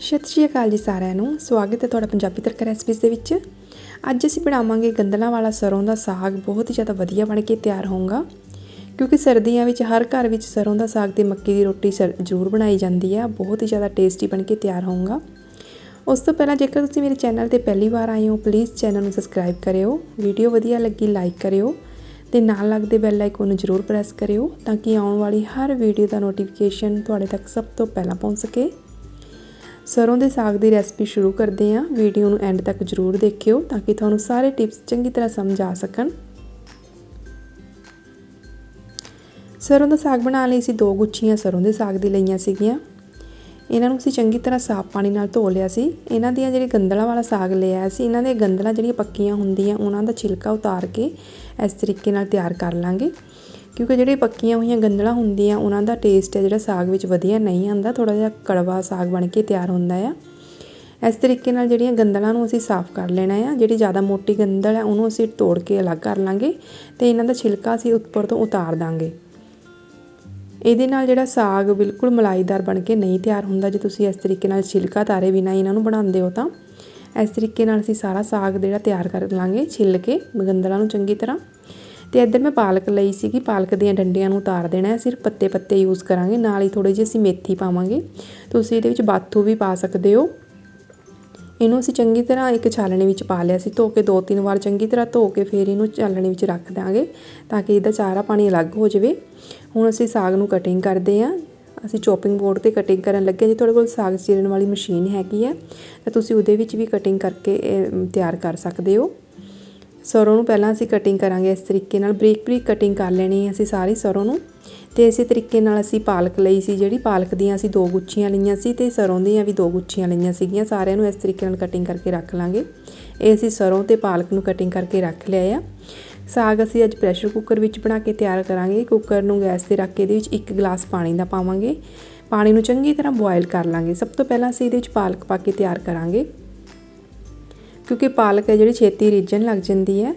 ਸਤਿ ਸ਼੍ਰੀ ਅਕਾਲ ਜੀ ਸਾਰਿਆਂ ਨੂੰ। ਸਵਾਗਤ ਹੈ ਤੁਹਾਡਾ ਪੰਜਾਬੀ ਤੜਕਾ ਰੈਸਪੀਜ਼ ਦੇ ਵਿੱਚ। ਅੱਜ ਅਸੀਂ ਬਣਾਵਾਂਗੇ ਗੰਦਲਾਂ ਵਾਲਾ ਸਰੋਂ ਦਾ ਸਾਗ। ਬਹੁਤ ਹੀ ਜ਼ਿਆਦਾ ਵਧੀਆ ਬਣ ਕੇ ਤਿਆਰ ਹੋਊਗਾ। ਕਿਉਂਕਿ ਸਰਦੀਆਂ ਵਿੱਚ, ਹਰ ਘਰ ਵਿੱਚ ਸਰੋਂ ਦਾ ਸਾਗ ਤੇ ਮੱਕੀ ਦੀ ਰੋਟੀ ਸਰ, ਜ਼ਰੂਰ ਬਣਾਈ ਜਾਂਦੀ ਹੈ। ਬਹੁਤ ਹੀ ਜ਼ਿਆਦਾ ਟੇਸਟੀ ਬਣ ਕੇ ਤਿਆਰ ਹੋਊਗਾ। ਉਸ ਤੋਂ ਪਹਿਲਾਂ ਜੇਕਰ ਤੁਸੀਂ ਮੇਰੇ ਚੈਨਲ ਤੇ ਪਹਿਲੀ ਵਾਰ ਆਏ ਹੋ ਪਲੀਜ਼ ਚੈਨਲ ਨੂੰ ਸਬਸਕ੍ਰਾਈਬ ਕਰਿਓ। ਵੀਡੀਓ ਵਧੀਆ ਲੱਗੀ ਲਾਈਕ ਕਰਿਓ। ਤੇ ਨਾਲ ਲੱਗਦੇ ਬੈਲ ਆਈਕਨ ਨੂੰ ਜ਼ਰੂਰ ਪ੍ਰੈਸ ਕਰਿਓ, ਤਾਂ ਕਿ ਆਉਣ ਵਾਲੀ ਹਰ ਵੀਡੀਓ ਦਾ ਨੋਟੀਫਿਕੇਸ਼ਨ ਤੁਹਾਡੇ ਤੱਕ ਸਭ ਤੋਂ ਪਹਿਲਾਂ ਪਹੁੰਚ ਸਕੇ। ਸਰੋਂ ਦੇ ਸਾਗ ਦੀ ਰੈਸਪੀ ਸ਼ੁਰੂ ਕਰਦੇ ਹਾਂ। ਵੀਡੀਓ ਨੂੰ ਐਂਡ ਤੱਕ ਜ਼ਰੂਰ ਦੇਖਿਓ ਤਾਂ ਕਿ ਤੁਹਾਨੂੰ ਸਾਰੇ ਟਿਪਸ ਚੰਗੀ ਤਰ੍ਹਾਂ ਸਮਝ ਆ ਸਕਣ। ਸਰੋਂ ਦਾ ਸਾਗ ਬਣਾਉਣ ਲਈ ਅਸੀਂ ਦੋ ਗੁੱਛੀਆਂ ਸਰੋਂ ਦੇ ਸਾਗ ਦੀ ਲਈਆਂ ਸੀਗੀਆਂ। ਇਹਨਾਂ ਨੂੰ ਅਸੀਂ ਚੰਗੀ ਤਰ੍ਹਾਂ ਸਾਫ਼ ਪਾਣੀ ਨਾਲ ਧੋ ਲਿਆ ਸੀ। ਇਹਨਾਂ ਦੀਆਂ ਜਿਹੜੀ ਗੰਦਲਾਂ ਵਾਲਾ ਸਾਗ ਲਿਆ ਸੀ ਇਹਨਾਂ ਦੇ ਗੰਦਲਾਂ ਜਿਹੜੀਆਂ ਪੱਕੀਆਂ ਹੁੰਦੀਆਂ, ਉਹਨਾਂ ਦਾ ਛਿਲਕਾ ਉਤਾਰ ਕੇ ਇਸ ਤਰੀਕੇ ਨਾਲ ਤਿਆਰ ਕਰ ਲਾਂਗੇ। ਕਿਉਂਕਿ ਜਿਹੜੀ ਪੱਕੀਆਂ ਹੋਈਆਂ ਗੰਦਲਾਂ ਹੁੰਦੀਆਂ, ਉਹਨਾਂ ਦਾ ਟੇਸਟ ਹੈ ਜਿਹੜਾ ਸਾਗ ਵਿੱਚ ਵਧੀਆ ਨਹੀਂ ਆਉਂਦਾ ਥੋੜਾ ਜਿਹਾ ਕੜਵਾ ਸਾਗ ਬਣ ਕੇ ਤਿਆਰ ਹੁੰਦਾ ਆ। ਇਸ ਤਰੀਕੇ ਨਾਲ ਜਿਹੜੀਆਂ ਗੰਦਲਾਂ ਨੂੰ ਅਸੀਂ ਸਾਫ਼ ਕਰ ਲੈਣਾ ਆ, ਜਿਹੜੀ ਜ਼ਿਆਦਾ ਮੋਟੀ ਗੰਦਲ ਹੈ, ਉਹਨੂੰ ਅਸੀਂ ਤੋੜ ਕੇ ਅਲੱਗ ਕਰ ਲਾਂਗੇ ਤੇ ਇਹਨਾਂ ਦਾ ਛਿਲਕਾ ਅਸੀਂ ਉੱਪਰ ਤੋਂ ਉਤਾਰ ਦਾਂਗੇ। ਇਹਦੇ ਨਾਲ ਜਿਹੜਾ ਸਾਗ ਬਿਲਕੁਲ ਮਲਾਈਦਾਰ ਬਣ ਕੇ ਨਹੀਂ ਤਿਆਰ ਹੁੰਦਾ, ਜੇ ਤੁਸੀਂ ਇਸ ਤਰੀਕੇ ਨਾਲ ਛਿਲਕਾ ਤਾਰੇ ਬਿਨਾਂ ਇਹਨਾਂ ਨੂੰ ਬਣਾਉਂਦੇ ਹੋ ਤਾਂ, ਇਸ ਤਰੀਕੇ ਨਾਲ ਅਸੀਂ ਸਾਰਾ ਸਾਗ ਜਿਹੜਾ ਤਿਆਰ ਕਰ ਲਾਂਗੇ, ਛਿੱਲ ਕੇ ਗੰਦਲਾਂ ਨੂੰ ਚੰਗੀ ਤਰ੍ਹਾਂ। ਤੇ ਇੱਧਰ ਮੈਂ ਪਾਲਕ ਲਈ ਸੀਗੀ, ਪਾਲਕ ਦੀਆਂ ਡੰਡੀਆਂ ਨੂੰ ਉਤਾਰ ਦੇਣਾ ਸਿਰਫ ਪੱਤੇ ਪੱਤੇ ਯੂਜ਼ ਕਰਾਂਗੇ, ਨਾਲ ਹੀ ਥੋੜੀ ਜਿਹੀ ਅਸੀਂ ਮੇਥੀ ਪਾਵਾਂਗੇ। ਤੁਸੀਂ ਇਹਦੇ ਵਿੱਚ ਬਾਥੂ ਵੀ ਪਾ ਸਕਦੇ ਹੋ। ਇਹਨੂੰ ਅਸੀਂ ਚੰਗੀ ਤਰ੍ਹਾਂ ਇੱਕ ਛਾਲਣੀ ਵਿੱਚ ਪਾ ਲਿਆ ਸੀ, ਧੋ ਕੇ ਦੋ ਤਿੰਨ ਵਾਰ ਚੰਗੀ ਤਰ੍ਹਾਂ ਧੋ ਕੇ ਫਿਰ ਇਹਨੂੰ ਛਾਲਣੀ ਵਿੱਚ ਰੱਖ ਦਾਂਗੇ ਤਾਂ ਕਿ ਇਹਦਾ ਸਾਰਾ ਪਾਣੀ ਅਲੱਗ ਹੋ ਜਾਵੇ। ਹੁਣ ਅਸੀਂ ਸਾਗ ਨੂੰ ਕਟਿੰਗ ਕਰਦੇ ਹਾਂ। ਅਸੀਂ ਚੋਪਿੰਗ ਬੋਰਡ ਤੇ ਕਟਿੰਗ ਕਰਨ ਲੱਗੇ ਜੇ ਤੁਹਾਡੇ ਕੋਲ ਸਾਗ ਚੀਰਨ ਵਾਲੀ ਮਸ਼ੀਨ ਹੈਗੀ ਹੈ, ਤਾਂ ਤੁਸੀਂ ਉਹਦੇ ਵਿੱਚ ਵੀ ਕਟਿੰਗ ਕਰਕੇ ਤਿਆਰ ਕਰ ਸਕਦੇ ਹੋ। ਸਰੋਂ ਨੂੰ ਪਹਿਲਾਂ ਅਸੀਂ ਕਟਿੰਗ ਕਰਾਂਗੇ, ਇਸ ਤਰੀਕੇ ਨਾਲ ਬਰੀਕ ਬਰੀਕ ਕਟਿੰਗ ਕਰ ਲੈਣੀ ਹੈ ਅਸੀਂ ਸਾਰੀ ਸਰੋਂ ਨੂੰ। ਤੇ ਇਸੇ ਤਰੀਕੇ ਨਾਲ ਅਸੀਂ ਪਾਲਕ ਲਈ ਸੀ ਜਿਹੜੀ, ਪਾਲਕ ਦੀਆਂ ਅਸੀਂ ਦੋ ਗੁੱਛੀਆਂ ਲਈਆਂ ਸੀ ਤੇ ਸਰੋਂ ਦੀਆਂ ਵੀ ਦੋ ਗੁੱਛੀਆਂ ਲਈਆਂ ਸੀਗੀਆਂ, ਸਾਰਿਆਂ ਨੂੰ ਇਸ ਤਰੀਕੇ ਨਾਲ ਕਟਿੰਗ ਕਰਕੇ ਰੱਖ ਲਾਂਗੇ। ਇਹ ਅਸੀਂ ਸਰੋਂ ਤੇ ਪਾਲਕ ਨੂੰ ਕਟਿੰਗ ਕਰਕੇ ਰੱਖ ਲਿਆ ਆ। ਸਾਗ ਅਸੀਂ ਅੱਜ ਪ੍ਰੈਸ਼ਰ ਕੁੱਕਰ ਵਿੱਚ ਬਣਾ ਕੇ ਤਿਆਰ ਕਰਾਂਗੇ। ਕੁੱਕਰ ਨੂੰ ਗੈਸ ਤੇ ਰੱਖ ਕੇ ਇਹਦੇ ਵਿੱਚ ਇੱਕ ਗਲਾਸ ਪਾਣੀ ਦਾ ਪਾਵਾਂਗੇ। ਪਾਣੀ ਨੂੰ ਚੰਗੀ ਤਰ੍ਹਾਂ ਬੋਇਲ ਕਰ ਲਾਂਗੇ। ਸਭ ਤੋਂ ਪਹਿਲਾਂ ਅਸੀਂ ਇਹਦੇ ਵਿੱਚ ਪਾਲਕ ਪਾ ਕੇ ਤਿਆਰ ਕਰਾਂਗੇ। ਕਿਉਂਕਿ ਪਾਲਕ ਹੈ ਜਿਹੜੀ ਛੇਤੀ ਰਿੱਝਣ ਲੱਗ ਜਾਂਦੀ ਹੈ।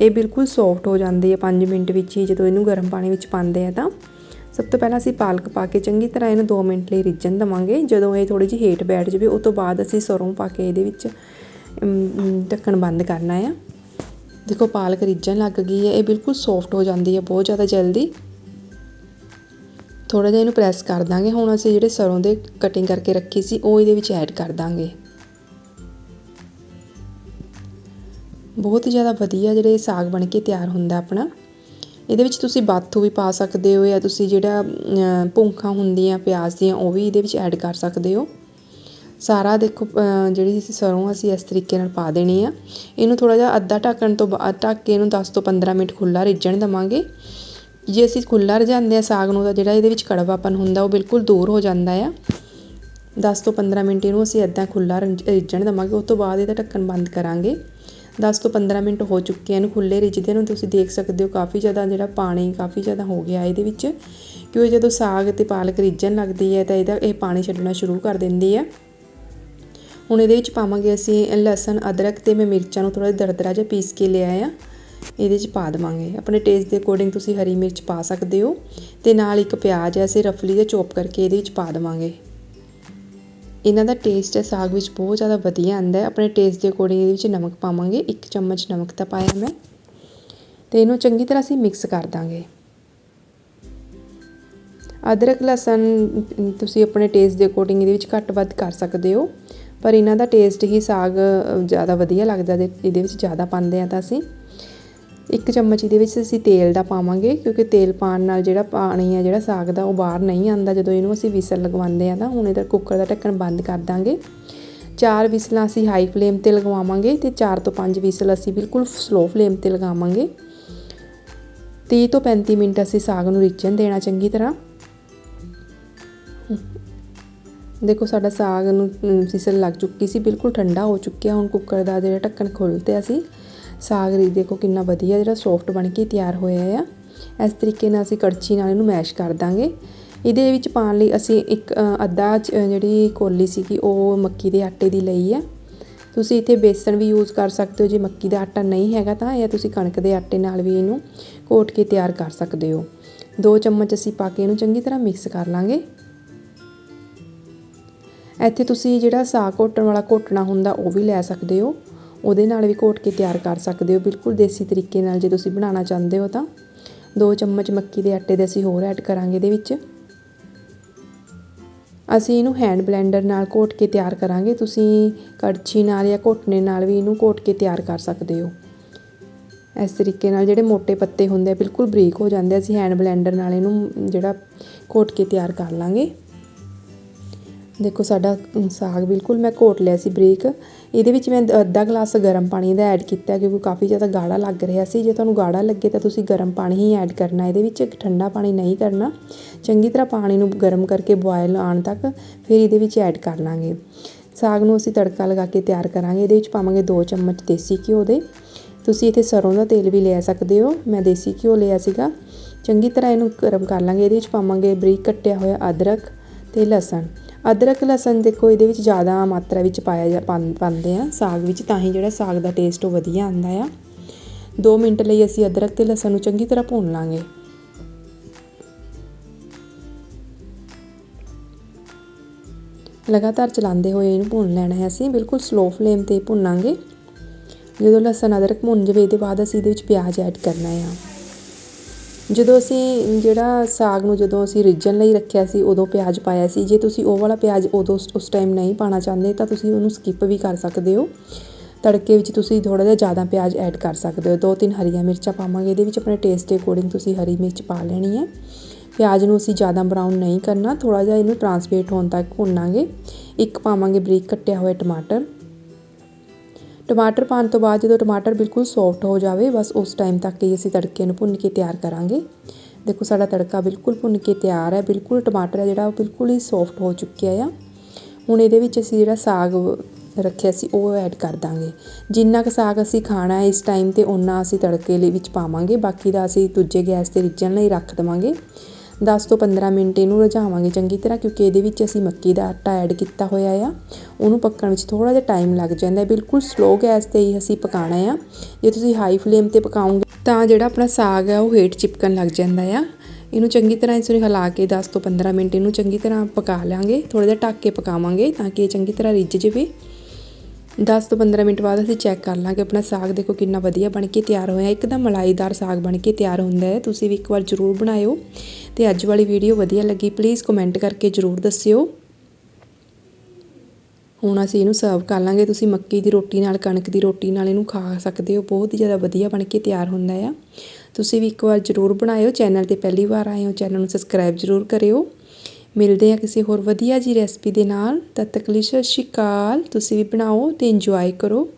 ਇਹ ਬਿਲਕੁਲ ਸੌਫਟ ਹੋ ਜਾਂਦੀ ਹੈ। 5 ਮਿੰਟ ਵਿੱਚ ਹੀ ਜਦੋਂ ਇਹਨੂੰ ਗਰਮ ਪਾਣੀ ਵਿੱਚ ਪਾਉਂਦੇ ਆ ਤਾਂ ਸਭ ਤੋਂ ਪਹਿਲਾਂ ਅਸੀਂ ਪਾਲਕ ਪਾ ਕੇ ਚੰਗੀ ਤਰ੍ਹਾਂ ਇਹਨੂੰ 2 ਮਿੰਟ ਲਈ ਰਿੱਝਣ ਦਵਾਂਗੇ। ਜਦੋਂ ਇਹ ਥੋੜੀ ਜਿਹੀ ਹੇਠ ਬੈਠ ਜਾਵੇ ਉਸ ਤੋਂ ਬਾਅਦ ਅਸੀਂ ਸਰੋਂ ਪਾ ਕੇ ਇਹਦੇ ਵਿੱਚ ਢੱਕਣ ਬੰਦ ਕਰਨਾ ਹੈ ਦੇਖੋ, ਪਾਲਕ ਰਿੱਝਣ ਲੱਗ ਗਈ ਹੈ। ਇਹ ਬਿਲਕੁਲ ਸੌਫਟ ਹੋ ਜਾਂਦੀ ਹੈ, ਬਹੁਤ ਜ਼ਿਆਦਾ ਜਲਦੀ। ਥੋੜਾ ਜਿਹਾ ਇਹਨੂੰ ਪ੍ਰੈਸ ਕਰ ਦਾਂਗੇ। ਹੁਣ ਅਸੀਂ ਜਿਹੜੇ ਸਰੋਂ ਦੇ ਕਟਿੰਗ ਕਰਕੇ ਰੱਖੀ ਸੀ, ਉਹ ਇਹਦੇ ਵਿੱਚ ਐਡ ਕਰ ਦਾਂਗੇ। ਬਹੁਤ ਹੀ ਜ਼ਿਆਦਾ ਵਧੀਆ ਜਿਹੜੇ ਸਾਗ ਬਣ ਕੇ ਤਿਆਰ ਹੁੰਦਾ ਆਪਣਾ। ਇਹਦੇ ਵਿੱਚ ਤੁਸੀਂ ਬਾਥੂ ਵੀ ਪਾ ਸਕਦੇ ਹੋ ਜਾਂ ਤੁਸੀਂ ਜਿਹੜਾ ਭੁੰਖਾਂ ਹੁੰਦੀਆਂ, ਪਿਆਜ਼ ਦੀਆਂ, ਉਹ ਵੀ ਇਹਦੇ ਵਿੱਚ ਐਡ ਕਰ ਸਕਦੇ ਹੋ। ਸਾਰਾ ਦੇਖੋ ਜਿਹੜੀ ਸਰੋਂ ਅਸੀਂ ਇਸ ਤਰੀਕੇ ਨਾਲ ਪਾ ਦੇਣੀ ਆ। ਇਹਨੂੰ ਥੋੜਾ ਜਿਹਾ ਅੱਧਾ ਢੱਕਣ ਤੋਂ ਬਾਅਦ ਢੱਕ ਕੇ ਇਹਨੂੰ 10 ਤੋਂ 15 ਮਿੰਟ ਖੁੱਲਾ ਰਿੱਝਣ ਦਵਾਂਗੇ। ਜੇ ਅਸੀਂ ਖੁੱਲਾ ਰਜਾਉਂਦੇ ਆ ਸਾਗ ਨੂੰ ਤਾਂ ਜਿਹੜਾ ਇਹਦੇ ਵਿੱਚ ਕੜਵਾਪਨ ਹੁੰਦਾ ਉਹ ਬਿਲਕੁਲ ਦੂਰ ਹੋ ਜਾਂਦਾ ਆ। 10 ਤੋਂ 15 ਮਿੰਟ ਇਹਨੂੰ ਅਸੀਂ ਇਦਾਂ ਖੁੱਲਾ ਰਿੱਝਣ ਦਵਾਂਗੇ, ਉਸ ਤੋਂ ਬਾਅਦ ਇਹਦਾ ਢੱਕਣ ਬੰਦ ਕਰਾਂਗੇ। 10 ਤੋਂ 15 ਮਿੰਟ ਹੋ ਚੁੱਕੇ ਹਨ ਖੁੱਲੇ ਰਿੱਝਦੇ ਨੂੰ, ਤੁਸੀਂ ਦੇਖ ਸਕਦੇ ਹੋ ਕਾਫੀ ਜ਼ਿਆਦਾ ਜਿਹੜਾ ਪਾਣੀ ਕਾਫੀ ਜ਼ਿਆਦਾ ਹੋ ਗਿਆ ਇਹਦੇ ਵਿੱਚ ਕਿਉਂਕਿ ਜਦੋਂ ਸਾਗ ਤੇ ਪਾਲਕ ਰਿੱਝਣ ਲੱਗਦੀ ਹੈ ਤਾਂ ਇਹਦਾ, ਇਹ ਪਾਣੀ ਛੱਡਣਾ ਸ਼ੁਰੂ ਕਰ ਦਿੰਦੀ ਹੈ। ਹੁਣ ਇਹਦੇ ਵਿੱਚ ਪਾਵਾਂਗੇ ਅਸੀਂ ਲਸਣ, ਅਦਰਕ ਤੇ ਮੈਂ ਮਿਰਚਾਂ ਨੂੰ ਥੋੜਾ ਦਰਦਰਾ ਜਿਹਾ ਪੀਸ ਕੇ ਲਿਆ ਆ। ਇਹਦੇ ਵਿੱਚ ਪਾ ਦਵਾਂਗੇ। ਆਪਣੇ ਟੇਸਟ ਦੇ ਅਕੋਰਡਿੰਗ ਤੁਸੀਂ ਹਰੀ ਮਿਰਚ ਪਾ ਸਕਦੇ ਹੋ ਤੇ ਨਾਲ ਇੱਕ ਪਿਆਜ਼ ਐਸੇ ਰਫਲੀ ਜਿਹਾ ਚੋਪ ਕਰਕੇ ਇਹਦੇ ਵਿੱਚ ਪਾ ਦਵਾਂਗੇ। ਇਹਨਾਂ ਦਾ ਟੇਸਟ ਹੈ, ਸਾਗ ਵਿੱਚ ਬਹੁਤ ਜ਼ਿਆਦਾ ਵਧੀਆ ਆਉਂਦਾ ਆਪਣੇ ਟੇਸਟ ਦੇ ਅਕੋਰਡਿੰਗ ਇਹਦੇ ਵਿੱਚ ਨਮਕ ਪਾਵਾਂਗੇ। ਇੱਕ ਚਮਚ ਨਮਕ ਤਾਂ ਪਾਇਆ ਮੈਂ। ਤੇ ਇਹਨੂੰ ਚੰਗੀ ਤਰ੍ਹਾਂ ਅਸੀਂ ਮਿਕਸ ਕਰ ਦਾਂਗੇ। ਅਦਰਕ, ਲਸਣ ਤੁਸੀਂ ਆਪਣੇ ਟੇਸਟ ਦੇ ਅਕੋਰਡਿੰਗ ਇਹਦੇ ਵਿੱਚ ਘੱਟ ਵੱਧ ਕਰ ਸਕਦੇ ਹੋ। ਪਰ ਇਹਨਾਂ ਦਾ ਟੇਸਟ ਹੀ ਸਾਗ ਜ਼ਿਆਦਾ ਵਧੀਆ ਲੱਗਦਾ ਇਹਦੇ ਵਿੱਚ ਜ਼ਿਆਦਾ ਪਾਉਂਦੇ ਆ ਤਾਂ ਅਸੀਂ। ਇੱਕ ਚਮਚ ਇਹਦੇ ਵਿੱਚ ਅਸੀਂ ਤੇਲ ਦਾ ਪਾਵਾਂਗੇ, ਕਿਉਂਕਿ ਤੇਲ ਪਾਉਣ ਨਾਲ ਜਿਹੜਾ ਪਾਣੀ ਆ, ਜਿਹੜਾ ਸਾਗ ਦਾ, ਉਹ ਬਾਹਰ ਨਹੀਂ ਆਉਂਦਾ। ਜਦੋਂ ਇਹਨੂੰ ਅਸੀਂ ਵਿਸਲ ਲਗਵਾਉਂਦੇ ਆ ਤਾਂ ਹੁਣ ਇਹਦਾ ਕੁੱਕਰ ਦਾ ਢੱਕਣ ਬੰਦ ਕਰ ਦਾਂਗੇ। ਚਾਰ ਵਿਸਲਾਂ ਅਸੀਂ ਹਾਈ ਫਲੇਮ ਤੇ ਲਗਵਾਵਾਂਗੇ ਤੇ 4 ਤੋਂ 5 ਵਿਸਲ ਅਸੀਂ ਬਿਲਕੁਲ ਸਲੋ ਫਲੇਮ ਤੇ ਲਗਾਵਾਂਗੇ। 30 ਤੋਂ 35 ਮਿੰਟ ਅਸੀਂ ਸਾਗ ਨੂੰ ਰਿੱਝਣ ਦੇਣਾ ਚੰਗੀ ਤਰ੍ਹਾਂ। ਦੇਖੋ, ਸਾਡਾ ਸਾਗ ਨੂੰ ਵਿਸਲ ਲੱਗ ਚੁੱਕੀ ਸੀ, ਬਿਲਕੁਲ ਠੰਡਾ ਹੋ ਚੁੱਕਿਆ। ਹੁਣ ਕੁੱਕਰ ਦਾ ਜਿਹੜਾ ਢੱਕਣ ਖੋਲ੍ਹਤੇ ਅਸੀਂ ਸਾਗ ਰੀ ਦੇਖੋ ਕਿੰਨਾ ਵਧੀਆ ਜਿਹੜਾ ਸੌਫਟ ਬਣ ਕੇ ਤਿਆਰ ਹੋਇਆ ਆ। ਇਸ ਤਰੀਕੇ ਨਾਲ ਅਸੀਂ ਕੜਛੀ ਨਾਲ ਇਹਨੂੰ ਮੈਸ਼ ਕਰ ਦਾਂਗੇ। ਇਹਦੇ ਵਿੱਚ ਪਾਉਣ ਲਈ ਅਸੀਂ ਇੱਕ ਅੱਧਾ ਜਿਹੜੀ ਕੋਲੀ ਸੀਗੀ ਉਹ ਮੱਕੀ ਦੇ ਆਟੇ ਦੀ ਲਈ ਹੈ ਤੁਸੀਂ ਇੱਥੇ ਬੇਸਣ ਵੀ ਯੂਜ਼ ਕਰ ਸਕਦੇ ਹੋ, ਜੇ ਮੱਕੀ ਦਾ ਆਟਾ ਨਹੀਂ ਹੈਗਾ ਤਾਂ, ਜਾਂ ਤੁਸੀਂ ਕਣਕ ਦੇ ਆਟੇ ਨਾਲ ਵੀ ਇਹਨੂੰ ਕੋਟ ਕੇ ਤਿਆਰ ਕਰ ਸਕਦੇ ਹੋ। ਦੋ ਚਮਚ ਅਸੀਂ ਪਾ ਕੇ ਇਹਨੂੰ ਚੰਗੀ ਤਰ੍ਹਾਂ ਮਿਕਸ ਕਰ ਲਾਂਗੇ। ਇੱਥੇ ਤੁਸੀਂ ਜਿਹੜਾ ਸਾਗ ਘੋਟਣ ਵਾਲਾ ਘੋਟਣਾ ਹੁੰਦਾ ਉਹ ਵੀ ਲੈ ਸਕਦੇ ਹੋ। ਉਹਦੇ ਨਾਲ ਵੀ ਘੋਟ ਕੇ ਤਿਆਰ ਕਰ ਸਕਦੇ ਹੋ। ਬਿਲਕੁਲ ਦੇਸੀ ਤਰੀਕੇ ਨਾਲ ਜੇ ਤੁਸੀਂ ਬਣਾਉਣਾ ਚਾਹੁੰਦੇ ਹੋ ਤਾਂ। ਦੋ ਚਮਚ ਮੱਕੀ ਦੇ ਆਟੇ ਦੇ ਅਸੀਂ ਹੋਰ ਐਡ ਕਰਾਂਗੇ ਇਹਦੇ ਵਿੱਚ। ਅਸੀਂ ਇਹਨੂੰ ਹੈਂਡ ਬਲੈਂਡਰ ਨਾਲ ਘੋਟ ਕੇ ਤਿਆਰ ਕਰਾਂਗੇ। ਤੁਸੀਂ ਕੜਛੀ ਨਾਲ ਜਾਂ ਘੋਟਣੇ ਨਾਲ ਵੀ ਇਹਨੂੰ ਘੋਟ ਕੇ ਤਿਆਰ ਕਰ ਸਕਦੇ ਹੋ। ਇਸ ਤਰੀਕੇ ਨਾਲ ਜਿਹੜੇ ਮੋٹے ਪੱਤੇ ਹੁੰਦੇ ਆ, ਬਿਲਕੁਲ ਬਰੀਕ ਹੋ ਜਾਂਦੇ ਆ। ਅਸੀਂ ਹੈਂਡ ਬਲੈਂਡਰ ਨਾਲ ਇਹਨੂੰ ਜਿਹੜਾ ਘੋਟ ਕੇ ਤਿਆਰ ਕਰ ਲਾਂਗੇ। ਦੇਖੋ ਸਾਡਾ ਸਾਗ ਬਿਲਕੁਲ ਮੈਂ ਘੋਟ ਲਿਆ ਸੀ ਬਰੀਕ ਇਹਦੇ ਵਿੱਚ ਮੈਂ ਅੱਧਾ ਗਲਾਸ ਗਰਮ ਪਾਣੀ ਦਾ ਐਡ ਕੀਤਾ ਕਿਉਂਕਿ ਕਾਫੀ ਜ਼ਿਆਦਾ ਗਾੜਾ ਲੱਗ ਰਿਹਾ ਸੀ। ਜੇ ਤੁਹਾਨੂੰ ਗਾੜਾ ਲੱਗੇ ਤਾਂ ਤੁਸੀਂ ਗਰਮ ਪਾਣੀ ਹੀ ਐਡ ਕਰਨਾ। ਇਹਦੇ ਵਿੱਚ ਠੰਡਾ ਪਾਣੀ ਨਹੀਂ ਕਰਨਾ। ਚੰਗੀ ਤਰ੍ਹਾਂ ਪਾਣੀ ਨੂੰ ਗਰਮ ਕਰਕੇ ਬੋਇਲ ਆਉਣ ਤੱਕ ਫਿਰ ਇਹਦੇ ਵਿੱਚ ਐਡ ਕਰ ਲਾਂਗੇ। ਸਾਗ ਨੂੰ ਅਸੀਂ ਤੜਕਾ ਲਗਾ ਕੇ ਤਿਆਰ ਕਰਾਂਗੇ। ਇਹਦੇ ਵਿੱਚ ਪਾਵਾਂਗੇ 2 ਚਮਚ ਦੇਸੀ ਘਿਓ ਦੇ। ਤੁਸੀਂ ਇੱਥੇ ਸਰੋਂ ਦਾ ਤੇਲ ਵੀ ਲੈ ਸਕਦੇ ਹੋ। ਮੈਂ ਦੇਸੀ ਘਿਓ ਲਿਆ ਸੀਗਾ। ਚੰਗੀ ਤਰ੍ਹਾਂ ਇਹਨੂੰ ਗਰਮ ਕਰ ਲਾਂਗੇ। ਇਹਦੇ ਵਿੱਚ ਪਾਵਾਂਗੇ ਬਰੀਕ ਕੱਟਿਆ ਹੋਇਆ ਅਦਰਕ ਤੇ ਲਸਣ। ਅਦਰਕ ਲਸਣ ਦੇਖੋ, ਇਹਦੇ ਵਿੱਚ ਜ਼ਿਆਦਾ ਮਾਤਰਾ ਵਿੱਚ ਪਾਇਆ ਜਾ ਪਾਉਂਦੇ ਆ। ਸਾਗ ਵਿੱਚ ਤਾਂ ਹੀ ਜਿਹੜਾ ਸਾਗ ਦਾ ਟੇਸਟ ਉਹ ਵਧੀਆ ਆਉਂਦਾ ਆ। 2 ਮਿੰਟ ਲਈ ਅਸੀਂ ਅਦਰਕ ਤੇ ਲਸਣ ਨੂੰ ਚੰਗੀ ਤਰ੍ਹਾਂ ਭੁੰਨ ਲਾਂਗੇ। ਲਗਾਤਾਰ ਚਲਾਉਂਦੇ ਹੋਏ ਇਹਨੂੰ ਭੁੰਨ ਲੈਣਾ ਹੈ ਅਸੀਂ। ਬਿਲਕੁਲ ਸਲੋ ਫਲੇਮ ਤੇ ਭੁੰਨਾਂਗੇ। ਜਦੋਂ ਲਸਣ ਅਦਰਕ ਭੁੰਨ ਜਾਵੇ, ਇਹਦੇ ਬਾਅਦ ਅਸੀਂ ਇਹਦੇ ਵਿੱਚ ਪਿਆਜ਼ ਐਡ ਕਰਨਾ ਆ। ਜਦੋਂ ਅਸੀਂ ਜਿਹੜਾ ਸਾਗ ਨੂੰ ਜਦੋਂ ਅਸੀਂ ਰਿੱਝਣ ਲਈ ਰੱਖਿਆ ਸੀ, ਉਦੋਂ ਪਿਆਜ਼ ਪਾਇਆ ਸੀ। ਜੇ ਤੁਸੀਂ ਉਹ ਵਾਲਾ ਪਿਆਜ਼ ਉਦੋਂ ਉਸ ਟਾਈਮ ਨਹੀਂ ਪਾਣਾ ਚਾਹੁੰਦੇ, ਤਾਂ ਤੁਸੀਂ ਉਹਨੂੰ ਸਕਿਪ ਵੀ ਕਰ ਸਕਦੇ ਹੋ। ਤੜਕੇ ਵਿੱਚ ਤੁਸੀਂ ਥੋੜਾ ਜਿਹਾ ਜ਼ਿਆਦਾ ਪਿਆਜ਼ ਐਡ ਕਰ ਸਕਦੇ ਹੋ। ਦੋ ਤਿੰਨ ਹਰੀਆਂ ਮਿਰਚਾਂ ਪਾਵਾਂਗੇ, ਇਹਦੇ ਵਿੱਚ ਆਪਣੇ ਟੇਸਟ ਦੇ ਅਕੋਰਡਿੰਗ ਤੁਸੀਂ ਹਰੀ ਮਿਰਚ ਪਾ ਲੈਣੀ ਹੈ। ਪਿਆਜ਼ ਨੂੰ ਅਸੀਂ ਜ਼ਿਆਦਾ ਬਰਾਊਨ ਨਹੀਂ ਕਰਨਾ ਥੋੜਾ ਜਿਹਾ ਇਹਨੂੰ ਟਰਾਂਸਲੇਟ ਹੋਣ ਤੱਕ ਭੁੰਨਾਂਗੇ। ਇੱਕ ਪਾਵਾਂਗੇ ਬਰੀਕ ਕੱਟਿਆ ਹੋਇਆ ਟਮਾਟਰ। ਟਮਾਟਰ ਪਾਉਣ ਤੋਂ ਬਾਅਦ ਜਦੋਂ ਟਮਾਟਰ ਬਿਲਕੁਲ ਸੌਫਟ ਹੋ ਜਾਵੇ, ਬਸ ਉਸ ਟਾਈਮ ਤੱਕ ਹੀ ਅਸੀਂ ਤੜਕੇ ਨੂੰ ਭੁੰਨ ਕੇ ਤਿਆਰ ਕਰਾਂਗੇ। ਦੇਖੋ, ਸਾਡਾ ਤੜਕਾ ਬਿਲਕੁਲ ਭੁੰਨ ਕੇ ਤਿਆਰ ਹੈ। ਬਿਲਕੁਲ ਟਮਾਟਰ ਹੈ ਜਿਹੜਾ, ਉਹ ਬਿਲਕੁਲ ਹੀ ਸੌਫਟ ਹੋ ਚੁੱਕਿਆ ਆ। ਹੁਣ ਇਹਦੇ ਵਿੱਚ ਅਸੀਂ ਜਿਹੜਾ ਸਾਗ ਰੱਖਿਆ ਸੀ, ਉਹ ਐਡ ਕਰ ਦਾਂਗੇ। ਜਿੰਨਾ ਕੁ ਸਾਗ ਅਸੀਂ ਖਾਣਾ ਹੈ, ਇਸ ਟਾਈਮ ਤੇ ਉਹਨਾਂ ਅਸੀਂ ਤੜਕੇ ਲਈ ਵਿੱਚ ਪਾਵਾਂਗੇ। ਬਾਕੀ ਦਾ ਅਸੀਂ ਦੂਜੇ ਗੈਸ ਤੇ ਰਿੱਝਣ ਲਈ ਰੱਖ ਦਵਾਂਗੇ। 10 ਤੋਂ 15 ਮਿੰਟ ਇਹਨੂੰ ਰਝਾਵਾਂਗੇ ਚੰਗੀ ਤਰ੍ਹਾਂ, ਕਿਉਂਕਿ ਇਹਦੇ ਵਿੱਚ ਅਸੀਂ ਮੱਕੀ ਦਾ ਆਟਾ ਐਡ ਕੀਤਾ ਹੋਇਆ ਆ। ਉਹਨੂੰ ਪੱਕਣ ਵਿੱਚ ਥੋੜਾ ਜਿਹਾ ਟਾਈਮ ਲੱਗ ਜਾਂਦਾ ਬਿਲਕੁਲ ਸਲੋ ਗੈਸ ਤੇ ਹੀ ਅਸੀਂ ਪਕਾਣਾ ਆ। ਜੇ ਤੁਸੀਂ ਹਾਈ ਫਲੇਮ ਤੇ ਪਕਾਉਂਗੇ ਤਾਂ ਜਿਹੜਾ ਆਪਣਾ ਸਾਗ ਆ, ਉਹ ਹੇਠ ਚਿਪਕਣ ਲੱਗ ਜਾਂਦਾ ਆ। ਇਹਨੂੰ ਚੰਗੀ ਤਰ੍ਹਾਂ ਇਸ ਨੂੰ ਹਿਲਾ ਕੇ 10 ਤੋਂ 15 ਮਿੰਟ ਇਹਨੂੰ ਚੰਗੀ ਤਰ੍ਹਾਂ ਪਕਾ ਲਾਂਗੇ। ਥੋੜਾ ਜਿਹਾ ਢੱਕ ਕੇ ਪਕਾਵਾਂਗੇ, ਤਾਂ ਕਿ ਇਹ ਚੰਗੀ ਤਰ੍ਹਾਂ ਰਿੱਝ ਜਾਵੇ। 10 ਤੋਂ 15 ਮਿੰਟ ਬਾਅਦ ਅਸੀਂ ਚੈੱਕ ਕਰ ਲਾਂਗੇ ਆਪਣਾ ਸਾਗ ਦੇਖੋ ਕਿੰਨਾ ਵਧੀਆ ਬਣ ਕੇ ਤਿਆਰ ਹੋਇਆ। ਇੱਕਦਮ ਮਲਾਈਦਾਰ ਸਾਗ ਬਣ ਕੇ ਤਿਆਰ ਹੁੰਦਾ ਹੈ। ਤੁਸੀਂ ਵੀ ਇੱਕ ਵਾਰ ਜ਼ਰੂਰ ਬਣਾਇਓ ਤੇ ਅੱਜ ਵਾਲੀ ਵੀਡੀਓ ਵਧੀਆ ਲੱਗੀ ਪਲੀਜ਼ ਕਮੈਂਟ ਕਰਕੇ ਜ਼ਰੂਰ ਦੱਸਿਓ। ਹੁਣ ਅਸੀਂ ਇਹਨੂੰ ਸਰਵ ਕਰ ਲਾਂਗੇ। ਤੁਸੀਂ ਮੱਕੀ ਦੀ ਰੋਟੀ ਨਾਲ, ਕਣਕ ਦੀ ਰੋਟੀ ਨਾਲ ਇਹਨੂੰ ਖਾ ਸਕਦੇ ਹੋ। ਬਹੁਤ ਹੀ ਜ਼ਿਆਦਾ ਵਧੀਆ ਬਣ ਕੇ ਤਿਆਰ ਹੁੰਦਾ ਆ। ਤੁਸੀਂ ਵੀ ਇੱਕ ਵਾਰ ਜ਼ਰੂਰ ਬਣਾਇਓ। ਚੈਨਲ ਤੇ ਪਹਿਲੀ ਵਾਰ ਆਏ ਹੋ ਚੈਨਲ ਨੂੰ ਸਬਸਕ੍ਰਾਈਬ ਜ਼ਰੂਰ ਕਰਿਓ। ਮਿਲਦੇ ਹਾਂ ਕਿਸੇ ਹੋਰ ਵਧੀਆ ਜਿਹੀ ਰੈਸਪੀ ਦੇ ਨਾਲ, ਤਦ ਤੱਕ ਲਈ ਸਤਿ ਸ਼੍ਰੀ ਅਕਾਲ। ਤੁਸੀਂ ਵੀ ਬਣਾਓ ਅਤੇ ਇੰਜੋਏ ਕਰੋ।